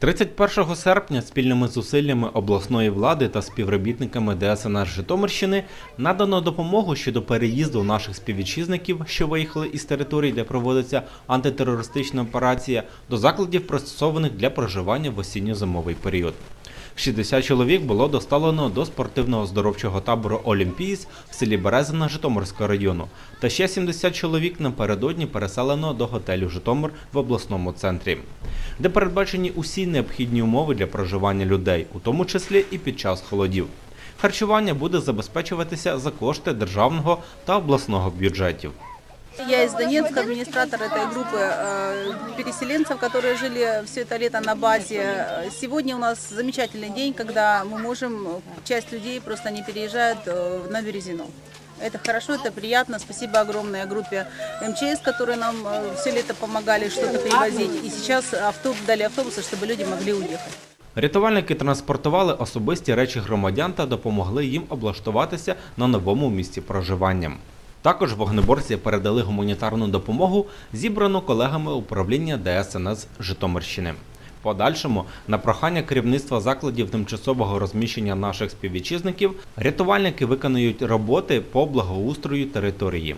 31 серпня спільними зусиллями обласної влади та співробітниками ДСНР Житомирщини надано допомогу щодо переїзду наших співвітчизників, що виїхали із територій, де проводиться антитерористична операція, до закладів, пристосованих для проживання в осінньо-зимовий період. 60 чоловік було доставлено до спортивного оздоровчого табору Олімпіїс в селі Березина Житомирського району, та ще 70 чоловік напередодні переселено до готелю Житомир в обласному центрі, де передбачені усі необхідні умови для проживання людей, у тому числі і під час холодів. Харчування буде забезпечуватися за кошти державного та обласного бюджетів. Я из Донецка, администратор этой группы э, переселенцев, которые жили все это лето на базе. Э, Сегодня у нас замечательный день, когда мы можем, э, часть людей просто не переезжает э, на Березину. Это хорошо, это приятно. Спасибо огромное группе МЧС, которые нам э, все лето помогали что-то перевозить. И сейчас авто, дали автобусы, чтобы люди могли уехать. Рятувальники транспортували особисті речі громадян та допомогли їм облаштуватися на новому місці проживання. Також вогнеборці передали гуманітарну допомогу, зібрану колегами управління ДСНС Житомирщини. Подальшому, на прохання керівництва закладів тимчасового розміщення наших співвітчизників, рятувальники виконують роботи по благоустрою території.